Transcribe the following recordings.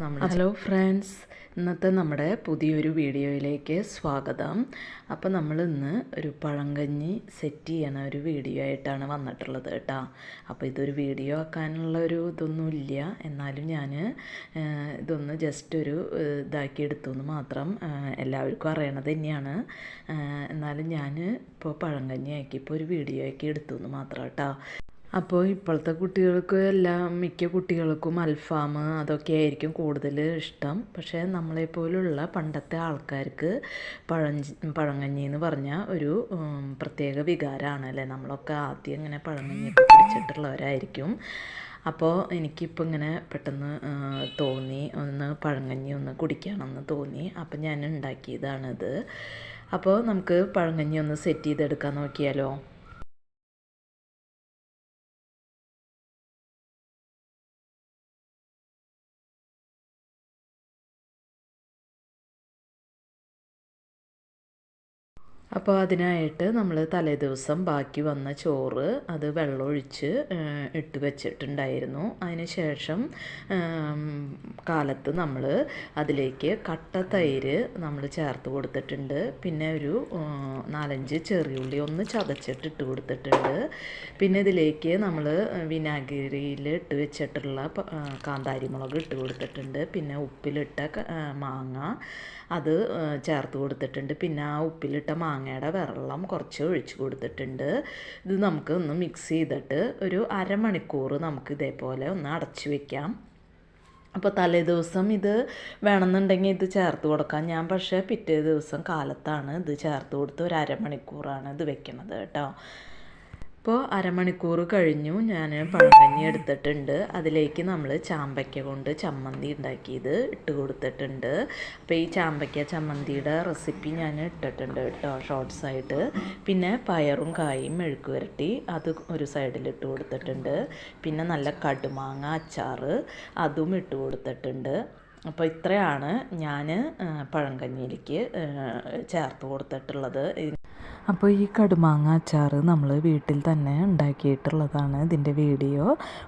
Hello friends ഇന്നത്തെ നമ്മുടെ പുതിയൊരു വീഡിയോയിലേക്ക് സ്വാഗതം. അപ്പോൾ നമ്മൾ ഇന്ന് ഒരു പഴങ്കഞ്ഞി സെറ്റ് ചെയ്യണ ഒരു വീഡിയോ ആയിട്ടാണ് വന്നിട്ടുള്ളത് കേട്ടോ. അപ്പോൾ ഇതൊരു വീഡിയോ ആക്കാനുള്ള ഒരു ഇതൊന്നുമില്ല എന്നാലും ഞാൻ ഇതൊന്ന് ജസ്റ്റ് ഒരു ഇതാക്കി എടുത്തു എന്ന് മാത്രം എല്ലാവർക്കും അറിയണത് തന്നെയാണ്. എന്നാലും ഞാൻ ഇപ്പോൾ പഴങ്കഞ്ഞി ആക്കി ഇപ്പോൾ ഒരു വീഡിയോ ആക്കി എടുത്തു എന്ന് മാത്രം കേട്ടോ. അപ്പോൾ ഇപ്പോഴത്തെ കുട്ടികൾക്ക് എല്ലാം മിക്ക കുട്ടികൾക്കും അൽഫാം അതൊക്കെ ആയിരിക്കും കൂടുതൽ ഇഷ്ടം. പക്ഷേ നമ്മളെപ്പോലുള്ള പണ്ടത്തെ ആൾക്കാർക്ക് പഴഞ്ചി പഴങ്കഞ്ഞി എന്ന് പറഞ്ഞാൽ ഒരു പ്രത്യേക വികാരമാണ് അല്ലേ? നമ്മളൊക്കെ ആദ്യം ഇങ്ങനെ പഴങ്കഞ്ഞിയൊക്കെ കുടിച്ചിട്ടുള്ളവരായിരിക്കും. അപ്പോൾ എനിക്കിപ്പോൾ ഇങ്ങനെ പെട്ടെന്ന് തോന്നി ഒന്ന് പഴങ്കഞ്ഞി ഒന്ന് കുടിക്കണമെന്ന് തോന്നി. അപ്പം ഞാൻ ഉണ്ടാക്കിയതാണിത്. അപ്പോൾ നമുക്ക് പഴങ്കഞ്ഞി ഒന്ന് സെറ്റ് ചെയ്തെടുക്കാൻ നോക്കിയാലോ? അപ്പോൾ അതിനായിട്ട് നമ്മൾ തലേദിവസം ബാക്കി വന്ന ചോറ് അത് വെള്ളമൊഴിച്ച് ഇട്ട് വെച്ചിട്ടുണ്ടായിരുന്നു. അതിന് ശേഷം കാലത്ത് നമ്മൾ അതിലേക്ക് കട്ട തൈര് നമ്മൾ ചേർത്ത് കൊടുത്തിട്ടുണ്ട്. പിന്നെ ഒരു നാലഞ്ച് ചെറിയുള്ളി ഒന്ന് ചതച്ചിട്ട് ഇട്ട് കൊടുത്തിട്ടുണ്ട്. പിന്നെ ഇതിലേക്ക് നമ്മൾ വിനാഗിരിയിൽ ഇട്ട് വെച്ചിട്ടുള്ള കാന്താരി മുളക് ഇട്ട് കൊടുത്തിട്ടുണ്ട്. പിന്നെ ഉപ്പിലിട്ട മാങ്ങ അത് ചേർത്ത് കൊടുത്തിട്ടുണ്ട്. പിന്നെ ആ ഉപ്പിലിട്ട മാങ്ങയുടെ വെള്ളം കുറച്ച് ഒഴിച്ച് കൊടുത്തിട്ടുണ്ട്. ഇത് നമുക്ക് ഒന്ന് മിക്സ് ചെയ്തിട്ട് ഒരു അരമണിക്കൂർ നമുക്ക് ഇതേപോലെ ഒന്ന് അടച്ചു വെക്കാം. അപ്പോൾ തലേ ദിവസം ഇത് വേണമെന്നുണ്ടെങ്കിൽ ഇത് ചേർത്ത് കൊടുക്കാം. ഞാൻ പക്ഷേ പിറ്റേ ദിവസം കാലത്താണ് ഇത് ചേർത്ത് കൊടുത്ത് ഒരു അരമണിക്കൂറാണ് ഇത് വെക്കണത് കേട്ടോ. ഇപ്പോൾ അരമണിക്കൂർ കഴിഞ്ഞു. ഞാൻ പഴങ്കഞ്ഞി എടുത്തിട്ടുണ്ട്. അതിലേക്ക് നമ്മൾ ചാമ്പയ്ക്ക കൊണ്ട് ചമ്മന്തി ഉണ്ടാക്കിയത് ഇട്ട് കൊടുത്തിട്ടുണ്ട്. അപ്പോൾ ഈ ചാമ്പയ്ക്ക ചമ്മന്തിയുടെ റെസിപ്പി ഞാൻ ഇട്ടിട്ടുണ്ട് കേട്ടോ ഷോർട്ട്സ് ആയിട്ട്. പിന്നെ പയറും കായും മെഴുക്ക് വരട്ടി അത് ഒരു സൈഡിൽ ഇട്ട് കൊടുത്തിട്ടുണ്ട്. പിന്നെ നല്ല കടുമാങ്ങ അച്ചാർ അതും ഇട്ട് കൊടുത്തിട്ടുണ്ട്. അപ്പോൾ ഇത്രയാണ് ഞാൻ പഴങ്കഞ്ഞിയിലേക്ക് ചേർത്ത് കൊടുത്തിട്ടുള്ളത്. അപ്പോൾ ഈ കടുമാങ്ങ അച്ചാർ നമ്മൾ വീട്ടിൽ തന്നെ ഉണ്ടാക്കിയിട്ടുള്ളതാണ് ഇതിന്റെ വീഡിയോ.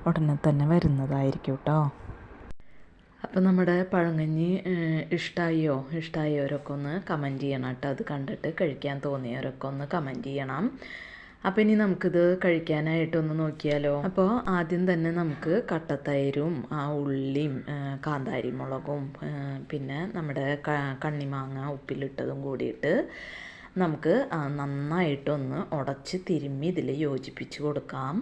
ഉടനെ തന്നെ വരുന്നതായിരിക്കും കേട്ടോ അപ്പോൾ നമ്മുടെ പഴങ്കഞ്ഞി ഇഷ്ടമായോ ഇഷ്ടമായവരൊക്കെ ഒന്ന് കമന്റ് ചെയ്യണം കേട്ടോ അത് കണ്ടിട്ട് കഴിക്കാൻ തോന്നിയവരൊക്കെ ഒന്ന് കമന്റ് ചെയ്യണം. അപ്പോൾ ഇനി നമുക്കിത് കഴിക്കാനായിട്ടൊന്ന് നോക്കിയാലോ? അപ്പോൾ ആദ്യം തന്നെ നമുക്ക് കട്ടത്തൈരും ആ ഉള്ളിയും കാന്താരി മുളകും പിന്നെ നമ്മുടെ കണ്ണിമാങ്ങ ഉപ്പിലിട്ടതും കൂടിയിട്ട് നമുക്ക് നന്നായിട്ടൊന്ന് ഉടച്ച് തിരുമ്മി ഇതിൽ യോജിപ്പിച്ച് കൊടുക്കാം.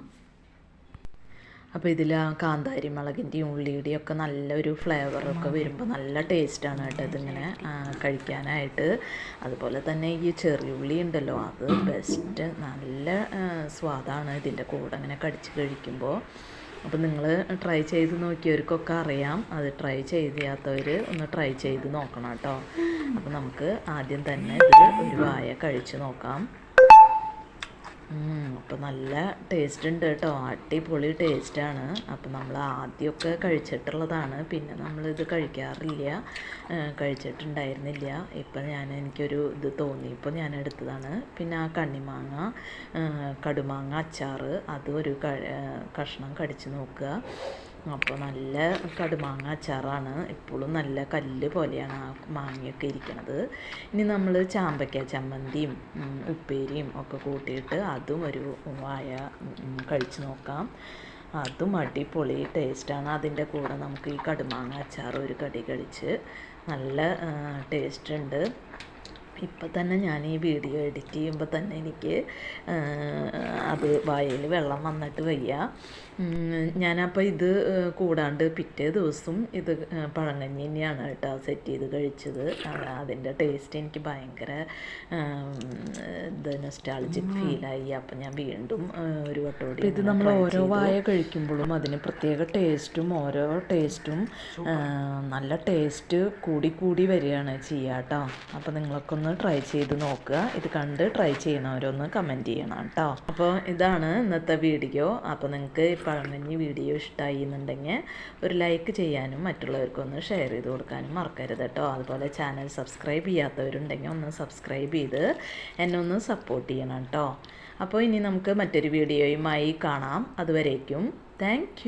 അപ്പോൾ ഇതിൽ ആ കാന്താരി മുളകിന്റെയും ഉള്ളിയുടെയും ഒക്കെ നല്ലൊരു ഫ്ലേവറൊക്കെ വരുമ്പോൾ നല്ല ടേസ്റ്റാണ് കേട്ടോ ഇതിങ്ങനെ കഴിക്കാനായിട്ട്. അതുപോലെ തന്നെ ഈ ചെറിയുള്ളി ഉണ്ടല്ലോ അത് ബെസ്റ്റ് നല്ല സ്വാദാണ് ഇതിന്റെ കൂടെ അങ്ങനെ കടിച്ച് കഴിക്കുമ്പോൾ അപ്പോൾ നിങ്ങൾ ട്രൈ ചെയ്ത് നോക്കിയവർക്കൊക്കെ അറിയാം. അത് ട്രൈ ചെയ്യാത്തവർ ഒന്ന് ട്രൈ ചെയ്ത് നോക്കണം കേട്ടോ. അപ്പോൾ നമുക്ക് ആദ്യം തന്നെ ഇത് ഒരു വായ കഴിച്ച് നോക്കാം. അപ്പോൾ നല്ല ടേസ്റ്റ് ഉണ്ട് കേട്ടോ. അടിപൊളി ടേസ്റ്റാണ് അപ്പോൾ നമ്മൾ ആദ്യമൊക്കെ കഴിച്ചിട്ടുള്ളതാണ്. പിന്നെ നമ്മളിത് കഴിക്കാറില്ല. കഴിച്ചിട്ടുണ്ടായിരുന്നില്ല. ഇപ്പം ഞാൻ എനിക്കൊരു ഇത് തോന്നി. ഇപ്പോൾ ഞാൻ എടുത്തതാണ്. പിന്നെ ആ കണ്ണിമാങ്ങ കടുമാങ്ങ അച്ചാർ അതും ഒരു കഷ്ണം കടിച്ച് നോക്കുക. അപ്പോൾ നല്ല കടുമാങ്ങ അച്ചാറാണ്. ഇപ്പോഴും നല്ല കല്ല് പോലെയാണ് ആ മാങ്ങയൊക്കെ ഇരിക്കണത്. ഇനി നമ്മൾ ചാമ്പയ്ക്ക ചമ്മന്തിയും ഉപ്പേരിയും ഒക്കെ കൂട്ടിയിട്ട് അതും ഒരു വായ കഴിച്ച് നോക്കാം. അതും അടിപൊളി ടേസ്റ്റാണ്. അതിന്റെ കൂടെ നമുക്ക് ഈ കടുമാങ്ങ അച്ചാർ ഒരു കടി കഴിച്ച് നല്ല ടേസ്റ്റ് ഉണ്ട്. ഇപ്പം തന്നെ ഞാൻ ഈ വീഡിയോ എഡിറ്റ് ചെയ്യുമ്പോൾ തന്നെ എനിക്ക് അത് വായിൽ വെള്ളം വന്നിട്ട് വയ്യ. ഞാനപ്പോൾ ഇത് കൂടാണ്ട് പിറ്റേ ദിവസം ഇത് പഴങ്കഞ്ഞി തന്നെയാണ് കേട്ടോ സെറ്റ് ചെയ്ത് കഴിച്ചത്. അത് അതിന്റെ ടേസ്റ്റ് എനിക്ക് ഭയങ്കര ഇത് നൊസ്റ്റാളജിക് ഫീലായി അപ്പം ഞാൻ വീണ്ടും ഒരു വട്ടോടി ഇത് നമ്മൾ ഓരോ വായ കഴിക്കുമ്പോഴും അതിന് പ്രത്യേക ടേസ്റ്റും ഓരോ ടേസ്റ്റും നല്ല ടേസ്റ്റ് കൂടി കൂടി വരികയാണ് ചെയ്യാട്ടോ കേട്ടോ അപ്പോൾ നിങ്ങളൊക്കെ ഒന്ന് ട്രൈ ചെയ്ത് നോക്കുക. ഇത് കണ്ട് ട്രൈ ചെയ്യണവരൊന്ന് കമന്റ് ചെയ്യണം കേട്ടോ അപ്പോൾ ഇതാണ് ഇന്നത്തെ വീഡിയോ അപ്പോൾ നിങ്ങൾക്ക് ഈ പഴങ്കഞ്ഞി വീഡിയോ ഇഷ്ടമായി എന്നുണ്ടെങ്കിൽ ഒരു ലൈക്ക് ചെയ്യാനും മറ്റുള്ളവർക്കൊന്ന് ഷെയർ ചെയ്ത് കൊടുക്കാനും മറക്കരുത് കേട്ടോ അതുപോലെ ചാനൽ സബ്സ്ക്രൈബ് ചെയ്യാത്തവരുണ്ടെങ്കിൽ ഒന്ന് സബ്സ്ക്രൈബ് ചെയ്ത് എന്നെ ഒന്ന് സപ്പോർട്ട് ചെയ്യണം കേട്ടോ അപ്പോൾ ഇനി നമുക്ക് മറ്റൊരു വീഡിയോയുമായി കാണാം. അതുവരേക്കും താങ്ക്